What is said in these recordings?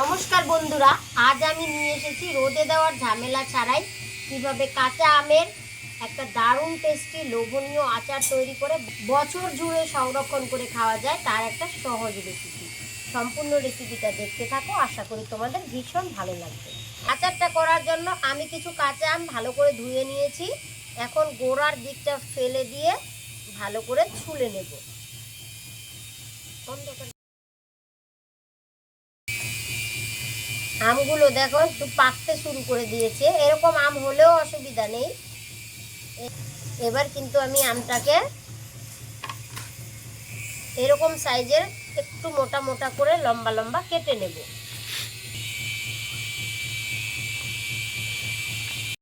নমস্কার বন্ধুরা, আজ আমি নিয়ে এসেছি রোদে দেওয়ার ঝামেলা ছাড়াই কীভাবে কাঁচা আমের একটা দারুণ টেস্টি লোভনীয় আচার তৈরি করে বছর জুড়ে সংরক্ষণ করে খাওয়া যায়, তার একটা সহজ রেসিপি সম্পূর্ণ রেসিপিটা দেখতে থাকো, আশা করি তোমাদের ভীষণ ভালো লাগবে। আচারটা করার জন্য আমি কিছু কাঁচা আম ভালো করে ধুয়ে নিয়েছি। এখন গোড়ার দিকটা ফেলে দিয়ে ভালো করে ছুলে নেব। আমগুলো দেখো, একটু পাকতে শুরু করে দিয়েছে। এরকম আম হলেও অসুবিধা নেই। এবার কিন্তু আমি আমটাকে এরকম সাইজের একটু মোটা মোটা করে লম্বা লম্বা কেটে নেব।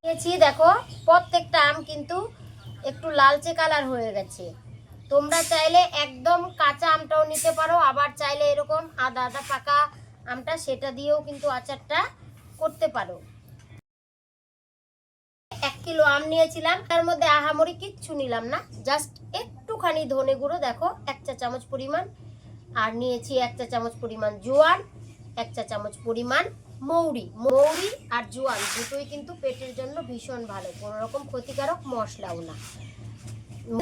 নিয়েছি দেখো, প্রত্যেকটা আম কিন্তু একটু লালচে কালার হয়ে গেছে। তোমরা চাইলে একদম কাঁচা আমটাও নিতে পারো, আবার চাইলে এরকম আদা আদা পাকা আমটা সেটা দিয়েও কিন্তু আচারটা করতে পারো। এক কিলো আম নিয়েছিলাম, তার মধ্যে আহামরি কিচ্ছু নিলাম না, জাস্ট একটুখানি ধনে গুঁড়ো, দেখো, এক চা চামচ পরিমাণ। আর নিয়েছি এক চা চামচ পরিমাণ জোয়ান, এক চা চামচ পরিমাণ মৌরি। মৌরি আর জোয়ান দুটোই কিন্তু পেটের জন্য ভীষণ ভালো, কোনো রকম ক্ষতিকারক মশলাও না।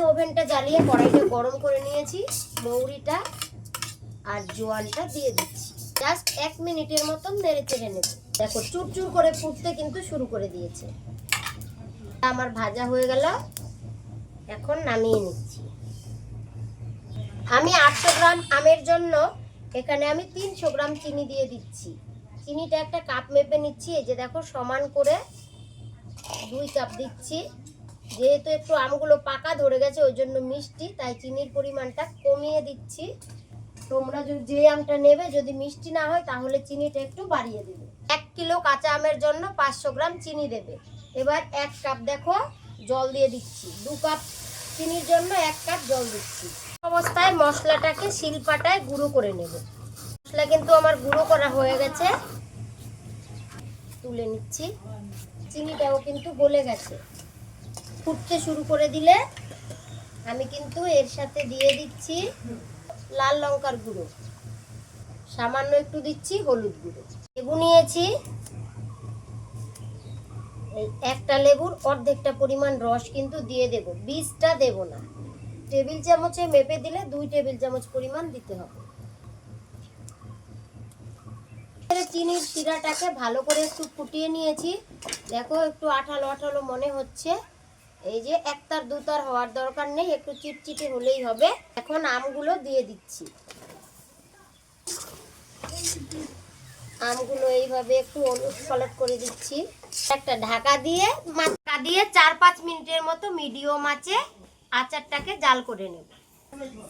ওভেনটা জ্বালিয়ে কড়াইটা গরম করে নিয়েছি, মৌরিটা আর জোয়ানটা দিয়ে দিচ্ছি। জাস্ট এক মিনিটের মতন নেড়ে চেড়ে নেব। দেখো, চুরচুর করে ফুটতে কিন্তু শুরু করে দিয়েছে। আমার ভাজা হয়ে গেল। এখন নামিয়ে নিচ্ছি। আমি আটশো গ্রাম আমের জন্য এখানে আমি তিনশো গ্রাম চিনি দিয়ে দিচ্ছি। চিনিটা একটা কাপ মেপে নিচ্ছি। এই যে দেখো, সমান করে দুই কাপ দিচ্ছি। যেহেতু একটু আমগুলো পাকা ধরে গেছে, ওই জন্য মিষ্টি, তাই চিনির পরিমাণটা কমিয়ে দিচ্ছি। তোমরা যদি যে আমটা নেবে, যদি মিষ্টি না হয়, তাহলে চিনিটা একটু বাড়িয়ে দেবে। এক কিলো কাঁচা আমের জন্য পাঁচশো গ্রাম চিনি দেবে। এবার এক কাপ দেখো, জল দিয়ে দিচ্ছি। দু কাপ চিনির জন্য এক কাপ জল দিচ্ছি। অবস্থায় মশলাটাকে শিলপাটায় গুঁড়ো করে নেব। মশলা কিন্তু আমার গুঁড়ো করা হয়ে গেছে। তুলে নিচ্ছি। চিনিটাও কিন্তু গলে গেছে। ফুটতে শুরু করে দিলে আমি কিন্তু এর সাথে দিয়ে দিচ্ছি লাল লঙ্কার গুঁড়ো। সামান্য একটু দিচ্ছি হলুদ গুঁড়ো। লেবু নিয়েছি। এই একটা লেবুর অর্ধেকটা পরিমাণ রস কিন্তু দিয়ে দেব। বীজটা দেব না। টেবিল চামচে মেপে দিলে দুই টেবিল চামচ পরিমাণ দিতে হবে। চিনির শিরাটাকে ভালো করে একটু ফুটিয়ে নিয়েছি। দেখো একটু আঠালো আঠালো মনে হচ্ছে। এই যে একতার দুতার হওয়ার দরকার নেই, একটু চিটচিটে হলেই হবে। এখন আমগুলো দিয়ে দিচ্ছি। আমগুলো এইভাবে একটু পালট করে দিচ্ছি। একটা ঢাকা দিয়ে, মাথা দিয়ে চার পাঁচ মিনিটের মতো মিডিয়াম আঁচে আচারটাকে জাল করে নেব।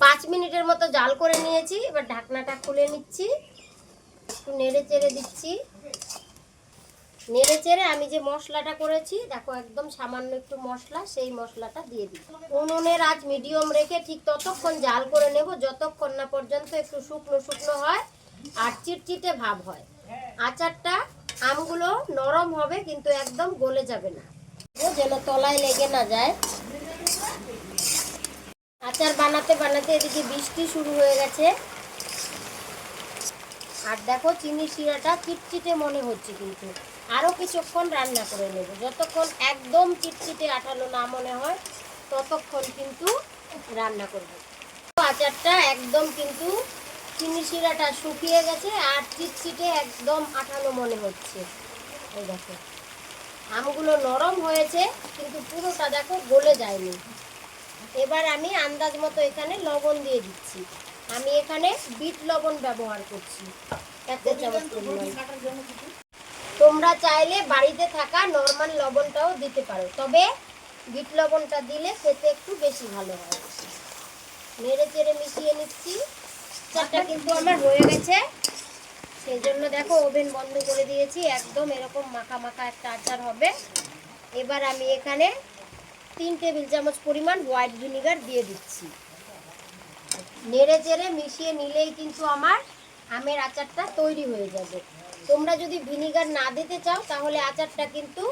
পাঁচ মিনিটের মতো জাল করে নিয়েছি, এবার ঢাকনাটা খুলে নিচ্ছি। একটু নেড়ে চেড়ে দিচ্ছি। নেড়ে চেড়ে আমি যে মশলাটা করেছি, দেখো একদম সামান্য একটু মশলা, সেই মশলাটা দিয়ে দিই। উনুনের আজ মিডিয়াম রেখে ঠিক ততক্ষণ জাল করে নেব, যতক্ষণ না পর্যন্ত একটু শুকনো শুকনো হয় আর চিটচিটে ভাব হয়। আচারটা আমগুলো নরম হবে, কিন্তু একদম গলে যাবে না। যেন তলায় লেগে না যায়। আচার বানাতে বানাতে এদিকে বৃষ্টি শুরু হয়ে গেছে। আর দেখো চিনি শিরাটা চিটচিটে মনে হচ্ছে কিন্তু। আরও কিছুক্ষণ রান্না করে নেব। যতক্ষণ একদম চিটচিটে আঠালো না মনে হয়, ততক্ষণ কিন্তু রান্না করব। আচারটা একদম কিন্তু চিনি শিরাটা শুকিয়ে গেছে আর চিটচিটে একদম আঠালো মনে হচ্ছে। এই দেখো, আমগুলো নরম হয়েছে, কিন্তু পুরোটা দেখো গলে যায়নি। এবার আমি আন্দাজ মতো এখানে লবণ দিয়ে দিচ্ছি। আমি এখানে বিট লবণ ব্যবহার করছি। এক চামচ পরিমাণ তোমরা চাইলে বাড়িতে থাকা নর্মাল লবণটাও দিতে পারো তবে বিট লবণটা দিলে খেতে একটু বেশি ভালো হয়। নেড়ে চেড়ে মিশিয়ে নিচ্ছি। চারটা কিন্তু আমার হয়ে গেছে। সেই জন্য দেখো ওভেন বন্ধ করে দিয়েছি একদম এরকম মাখা মাখা একটা আচার হবে। এবার আমি এখানে তিন টেবিল চামচ পরিমাণ হোয়াইট ভিনিগার দিয়ে দিচ্ছি। নেড়ে চেড়ে মিশিয়ে নিলেই কিন্তু আমার আমের আচারটা তৈরি হয়ে যাবে। তোমরা যদি ভিনিগার না দিতে চাও, তাহলে আচারটা কিন্তু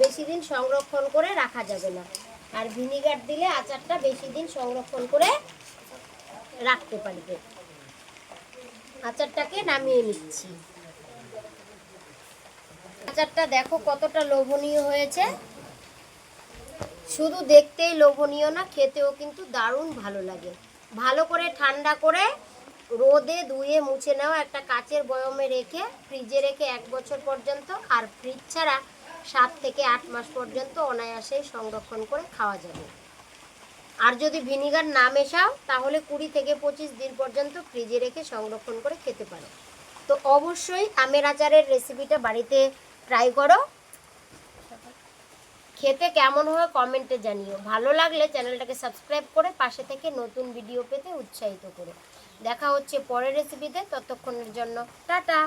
বেশি দিন সংরক্ষণ করে রাখা যাবে না। আর ভিনিগার দিলে আচারটা বেশি দিন সংরক্ষণ করে রাখতে পারবে। আচারটাকে নামিয়ে নিচ্ছি। আচারটা দেখো কতটা লোভনীয় হয়েছে। শুধু দেখতেই লোভনীয় না, খেতেও কিন্তু দারুণ ভালো লাগে। ভালো করে ঠান্ডা করে রোদে ধুয়ে মুছে নেওয়া একটা কাচের বয়মে রেখে, ফ্রিজে রেখে এক বছর পর্যন্ত আর ফ্রিজ ছাড়া সাত থেকে আট মাস পর্যন্ত অনায়াসেই সংরক্ষণ করে খাওয়া যাবে। আর যদি ভিনিগার না মেশাও, তাহলে কুড়ি থেকে পঁচিশ দিন পর্যন্ত ফ্রিজে রেখে সংরক্ষণ করে খেতে পারো। তো অবশ্যই আমের আচারের রেসিপিটা বাড়িতে ট্রাই করো। খেতে কেমন হয় কমেন্টে জানিও। ভালো লাগলে চ্যানেলটাকে সাবস্ক্রাইব করে পাশে থেকে নতুন ভিডিও পেতে উৎসাহিত করে। দেখা হচ্ছে পরের রেসিপিতে ততক্ষণের জন্য টাটা!